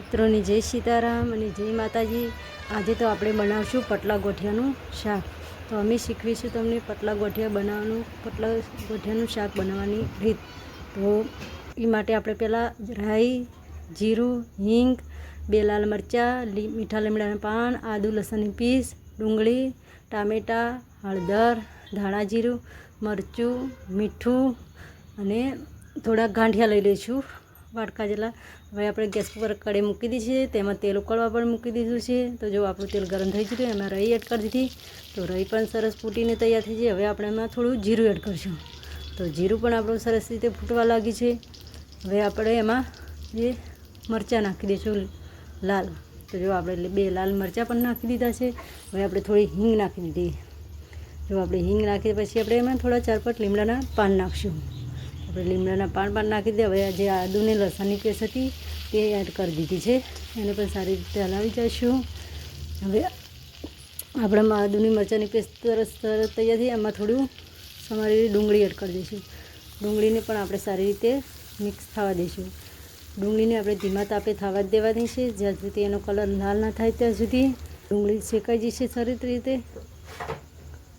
મિત્રોની જય સીતારામ અને જય માતાજી. આજે તો આપણે બનાવશું પટલા ગોઠિયાનું શાક. તો અમે શીખવીશું તમને પટલા ગોઠિયા બનાવવાનું, પટલા ગોઠિયાનું શાક બનાવવાની રીત. તો એ માટે આપણે પહેલાં રાઈ, જીરું, હિંગ, બે લાલ મરચાં, લી, મીઠા લીમડાના પાન, આદુ લસણની પીસ, ડુંગળી, ટામેટાં, હળદર, ધાણા જીરું, મરચું, મીઠું અને થોડા ગાંઠિયા લઈ લઈશું. વાટકા જેટલા. હવે આપણે ગેસ પર કઢાઈ મૂકી દીધી છે, તેમાં તેલ ઉકળવા પણ મૂકી દીધું છે. તો જો આપણું તેલ ગરમ થઈ ગયું, એમાં રઈ એડ કરી દીધી. તો રઈ પણ સરસ ફૂટીને તૈયાર થઈ જાય હવે આપણે એમાં થોડું જીરું એડ કરીશું. તો જીરું પણ આપણું સરસ રીતે ફૂટવા લાગ્યું છે. હવે આપણે એમાં જે મરચાં નાખી દઈશું, લાલ. તો જો આપણે બે લાલ મરચાં પણ નાખી દીધા છે. હવે આપણે થોડી હિંગ નાખી દીધી. જો આપણે હિંગ નાખી, પછી આપણે એમાં થોડા ચાર પાંચ લીમડાના પાન નાખશું. આપણે લીમડાના પાન પાન નાખી દે. હવે જે આદુને લસણની પેસ્ટ હતી તે એડ કરી દીધી છે. એને પણ સારી રીતે હલાવી જઈશું. હવે આપણે આદુની મરચાંની પેસ્ટ સરસ સરસ તૈયાર થઈ એમાં થોડું સમારી ડુંગળી એડ કરી દઈશું. ડુંગળીને પણ આપણે સારી રીતે મિક્સ થવા દઈશું. ડુંગળીને આપણે ધીમા તાપે થવા જ દેવાની છે. જ્યાં સુધી એનો કલર લાલ ના થાય ત્યાં સુધી ડુંગળી શેકાઈ જશે સરસ રીતે.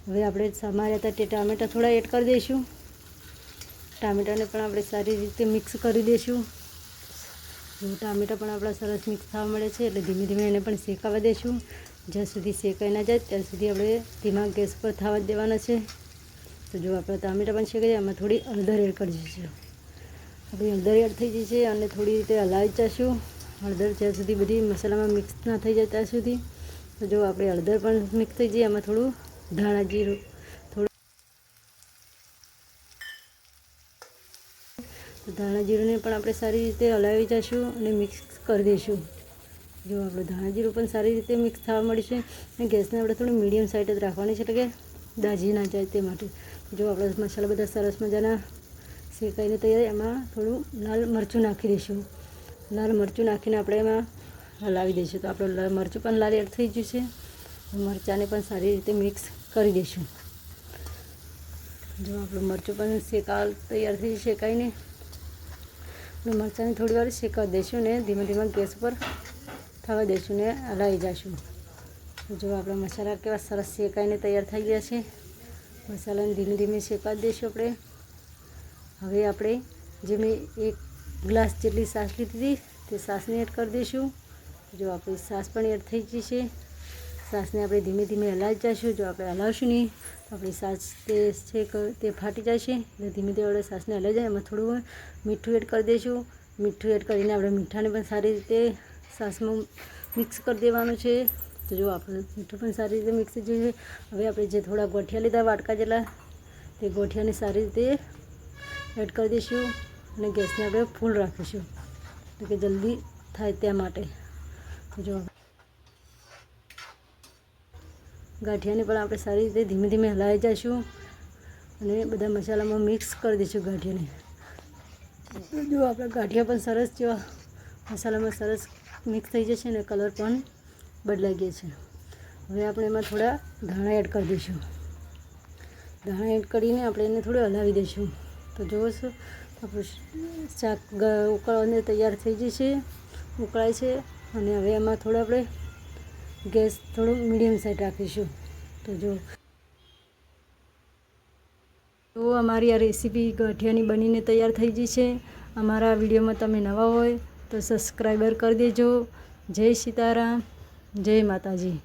હવે આપણે સમાર્યા હતા તે ટામેટાં થોડા એડ કરી દઈશું. ટામેટાને પણ આપણે સારી રીતે મિક્સ કરી દઈશું ટામેટાં પણ આપણા સરસ મિક્સ થવા મળે છે, એટલે ધીમે ધીમે એને પણ શેકાવા દઈશું જ્યાં સુધી શેકાઈ ના જાય, ત્યાં સુધી આપણે ધીમા ગેસ પર થવા જ દેવાના છે. તો જો આપણા ટામેટા પણ શેકાઈ જાય એમાં થોડી હળદર એડ કરી દઈશું આપણી હળદર એડ થઈ જશે અને થોડી રીતે હલાવી જઈશું હળદર જ્યાં સુધી બધી મસાલામાં મિક્સ ના થઈ જાય ત્યાં સુધી. તો જો આપણે હળદર પણ મિક્સ થઈ જાય એમાં થોડું ધાણા જીરું થોડું તો ધાણા પણ આપણે સારી રીતે હલાવી જઈશું અને મિક્સ કરી દઈશું. જો આપણે ધાણા જીરું પણ સારી રીતે મિક્સ થવા મળશે અને ગેસને આપણે થોડું મીડિયમ સાઈડ જ રાખવાની છે, એટલે કે દાજી ના જાય તે માટે. જો આપણે મસાલા બધા સરસ મજાના શેકાઈને તૈયાર, એમાં થોડું લાલ મરચું નાખી દઈશું. લાલ મરચું નાખીને આપણે એમાં હલાવી દઈશું. તો આપણું મરચું પણ લાલ એડ થઈ ગયું છે. મરચાંને પણ સારી રીતે મિક્સ કરી દઈશું. જો આપણું મરચું પણ શેકા તૈયાર થઈ શેકાઈને. મરચાંને થોડી વાર શેકાવી દઈશું ને, ધીમે ધીમે ગેસ પર થવા દઈશું ને હલાવી જઈશું જો આપણા મસાલા કેવા સરસ શેકાઈને તૈયાર થઈ ગયા છે. મસાલાને ધીમે ધીમે શેકાવી દઈશું આપણે. હવે આપણે જે મેં એક ગ્લાસ જેટલી સાસ લીધી હતી, તે સાસને એડ કરી દઈશું. જો આપણી સાસ પણ એડ થઈ ગઈ છે. છાશને આપણે ધીમે ધીમે હલાવી જઈશું. જો આપણે હલાવશું નહીં, તો આપણી સાસ તે છે તે ફાટી જશે. એટલે ધીમે ધીમે આપણે સાસને હલાવી જાય. એમાં થોડું મીઠું એડ કરી દઈશું. મીઠું એડ કરીને આપણે મીઠાને પણ સારી રીતે સાસમાં મિક્સ કરી દેવાનું છે. તો જો આપણે મીઠું પણ સારી રીતે મિક્સ થઈ છે. હવે આપણે જે થોડા ગોઠિયા લીધા, વાટકા જેટલા, તે ગોઠિયાને સારી રીતે એડ કરી દઈશું અને ગેસને આપણે ફૂલ રાખીશું. એટલે કે જલ્દી થાય ત્યાં માટે. જો ગાંઠિયાને પણ આપણે સારી રીતે ધીમે ધીમે હલાવી જઈશું. અને બધા મસાલામાં મિક્સ કરી દઈશું ગાંઠિયાને. જો આપણા ગાંઠિયા પણ સરસ જેવા મસાલામાં સરસ મિક્સ થઈ જશે અને કલર પણ બદલાઈ ગયો છે. હવે આપણે એમાં થોડા ધાણા એડ કરી દઈશું. ધાણા એડ કરીને આપણે એને થોડું હલાવી દઈશું. તો છો, આપણું શાક ઉકળવાને તૈયાર થઈ જશે, ઉકળાય છે. અને હવે એમાં થોડું આપણે ગેસ થોડું મીડિયમ સાઈડ રાખીશું. તો જો. તો અમારી આ રેસીપી ગઠિયાની બનીને તૈયાર થઈ ગઈ છે. અમારા વિડીયોમાં તમે નવા હોય તો સબસ્ક્રાઈબર કરી દેજો. જય સીતારામ. જય માતાજી.